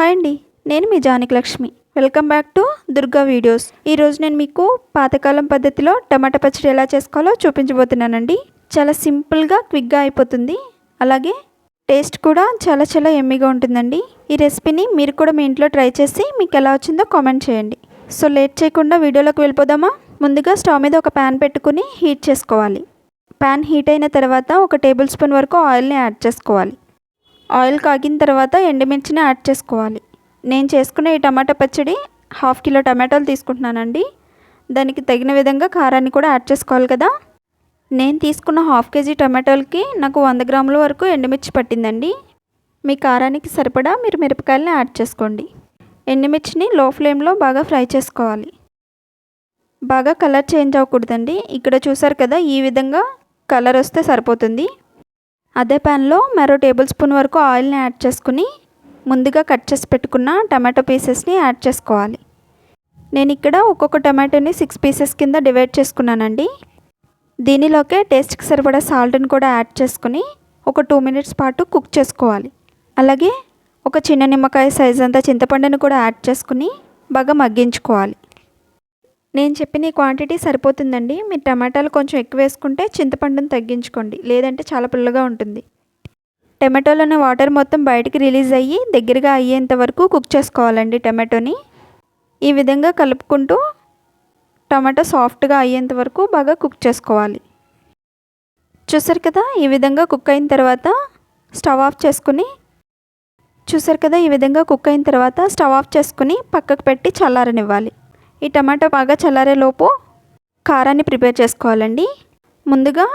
Hi అండి నేను మీ Janik Lakshmi. Welcome back to Durga videos. ఈరోజు నేను మీకు పాతకాలం పద్ధతిలో టమాటా పచ్చడి ఎలా చేసుకోవాలో చూపించబోతున్నానండి. చాలా సింపుల్గా క్విక్గా అయిపోతుంది. అలాగే టేస్ట్ కూడా చాలా చాలా ఎమ్మిగా ఉంటుందండి. ఈ రెసిపీని మీరు కూడా మీ ఇంట్లో ట్రై చేసి మీకు ఎలా వచ్చిందో కామెంట్ చేయండి. సో లేట్ చేయకుండా వీడియోలోకి వెళ్ళిపోదామా? ముందుగా స్టవ్ మీద ఒక ప్యాన్ పెట్టుకుని హీట్ చేసుకోవాలి. ప్యాన్ హీట్ అయిన తర్వాత ఒక టేబుల్ స్పూన్ వరకు ఆయిల్ని యాడ్ చేసుకోవాలి. ఆయిల్ కాగిన తర్వాత ఎండుమిర్చిని యాడ్ చేసుకోవాలి. నేను చేసుకునే ఈ టమాటా పచ్చడి హాఫ్ కిలో టమాటాలు తీసుకుంటున్నానండి. దానికి తగిన విధంగా కారాన్ని కూడా యాడ్ చేసుకోవాలి కదా. నేను తీసుకున్న హాఫ్ కేజీ టమాటోలకి నాకు వంద గ్రాముల వరకు ఎండుమిర్చి పట్టిందండి. మీ కారానికి సరిపడా మీరు మిరపకాయలని యాడ్ చేసుకోండి. ఎండుమిర్చిని లో ఫ్లేమ్లో బాగా ఫ్రై చేసుకోవాలి. బాగా కలర్ చేంజ్ అవ్వకూడదండి. ఇక్కడ చూసారు కదా ఈ విధంగా కలర్ వస్తే సరిపోతుంది. అదే ప్యాన్లో మరో టేబుల్ స్పూన్ వరకు ఆయిల్ని యాడ్ చేసుకుని ముందుగా కట్ చేసి పెట్టుకున్న టమాటో పీసెస్ని యాడ్ చేసుకోవాలి. నేను ఇక్కడ ఒక్కొక్క టమాటోని సిక్స్ పీసెస్ కింద డివైడ్ చేసుకున్నానండి. దీనిలోకే టేస్ట్కి సరిపడా సాల్ట్ని కూడా యాడ్ చేసుకుని ఒక టూ మినిట్స్ పాటు కుక్ చేసుకోవాలి. అలాగే ఒక చిన్న నిమ్మకాయ సైజ్ అంతా చింతపండుని కూడా యాడ్ చేసుకుని బాగా మగ్గించుకోవాలి. నేను చెప్పిన ఈ క్వాంటిటీ సరిపోతుందండి. మీరు టమాటాలు కొంచెం ఎక్కువ వేసుకుంటే చింతపండుని తగ్గించుకోండి. లేదంటే చాలా పుల్లగా ఉంటుంది. టమాటోలోని వాటర్ మొత్తం బయటికి రిలీజ్ అయ్యి దగ్గరగా అయ్యేంత వరకు కుక్ చేసుకోవాలండి టమాటోని. ఈ విధంగా కలుపుకుంటూ టమాటో సాఫ్ట్గా అయ్యేంత వరకు బాగా కుక్ చేసుకోవాలి. చూసారు కదా ఈ విధంగా కుక్ అయిన తర్వాత స్టవ్ ఆఫ్ చేసుకుని చూసారు కదా ఈ విధంగా కుక్ అయిన తర్వాత స్టవ్ ఆఫ్ చేసుకుని పక్కకు పెట్టి చల్లారనివ్వాలి. ఈ టమాటో బాగా చల్లారేలోపు కారాన్ని ప్రిపేర్ చేసుకోవాలండి. ముందుగా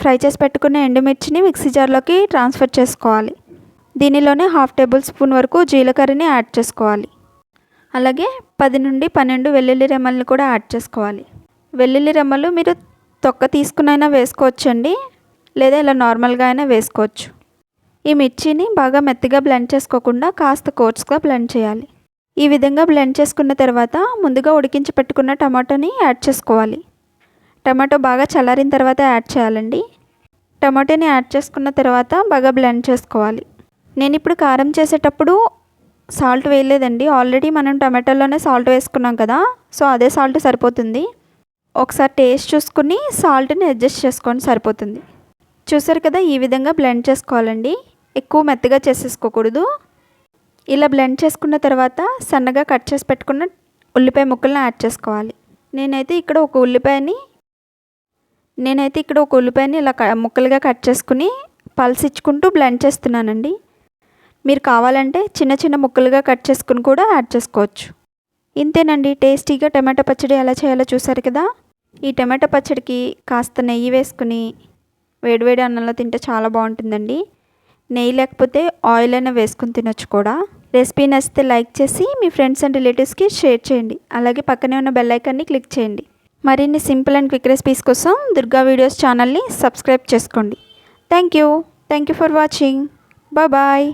ఫ్రై చేసి పెట్టుకున్న ఎండుమిర్చిని మిక్సీ జార్లోకి ట్రాన్స్ఫర్ చేసుకోవాలి. దీనిలోనే హాఫ్ టేబుల్ స్పూన్ వరకు జీలకర్రని యాడ్ చేసుకోవాలి. అలాగే పది నుండి పన్నెండు వెల్లుల్లి రెమ్మల్ని కూడా యాడ్ చేసుకోవాలి. వెల్లుల్లి రెమ్మలు మీరు తొక్క తీసుకునైనా వేసుకోవచ్చండి లేదా ఇలా నార్మల్గా అయినా వేసుకోవచ్చు. ఈ మిర్చిని బాగా మెత్తగా బ్లెండ్ చేసుకోకుండా కాస్త కోర్స్గా బ్లెండ్ చేయాలి. ఈ విధంగా బ్లెండ్ చేసుకున్న తర్వాత ముందుగా ఉడికించి పెట్టుకున్న టమాటోని యాడ్ చేసుకోవాలి. టమాటో బాగా చల్లారిన తర్వాత యాడ్ చేయాలండి. టమాటోని యాడ్ చేసుకున్న తర్వాత బాగా బ్లెండ్ చేసుకోవాలి. నేను ఇప్పుడు కారం చేసేటప్పుడు సాల్ట్ వేయలేదండి. ఆల్రెడీ మనం టమాటోలోనే సాల్ట్ వేసుకున్నాం కదా సో అదే సాల్ట్ సరిపోతుంది. ఒకసారి టేస్ట్ చూసుకుని సాల్ట్ని అడ్జస్ట్ చేసుకొని సరిపోతుంది. చూసారు కదా ఈ విధంగా బ్లెండ్ చేసుకోవాలండి. ఎక్కువ మెత్తగా చేసేసుకోకూడదు. ఇలా బ్లెండ్ చేసుకున్న తర్వాత సన్నగా కట్ చేసి పెట్టుకున్న ఉల్లిపాయ ముక్కలను యాడ్ చేసుకోవాలి. నేనైతే ఇక్కడ ఒక ఉల్లిపాయని నేనైతే ఇక్కడ ఒక ఉల్లిపాయని ఇలా ముక్కలుగా కట్ చేసుకుని పల్సిచ్చుకుంటూ బ్లెండ్ చేస్తున్నానండి. మీరు కావాలంటే చిన్న చిన్న ముక్కలుగా కట్ చేసుకుని కూడా యాడ్ చేసుకోవచ్చు. ఇంతేనండి టేస్టీగా టమాటా పచ్చడి ఎలా చేయాలో చూసారు కదా? ఈ టమాటా పచ్చడికి కాస్త నెయ్యి వేసుకుని వేడివేడి అన్నంలో తింటే చాలా బాగుంటుందండి. నెయ్యి లేకపోతే ఆయిల్ అయినా వేసుకుని తినొచ్చు కూడా. రెసిపీ నచ్చితే లైక్ చేసి మీ ఫ్రెండ్స్ అండ్ రిలేటివ్స్కి షేర్ చేయండి. అలాగే పక్కనే ఉన్న బెల్ ఐకాన్ని క్లిక్ చేయండి. మరిన్ని సింపుల్ అండ్ క్విక్ రెసిపీస్ కోసం దుర్గా వీడియోస్ ఛానల్ని సబ్స్క్రైబ్ చేసుకోండి. Thank you thank you for watching. Bye.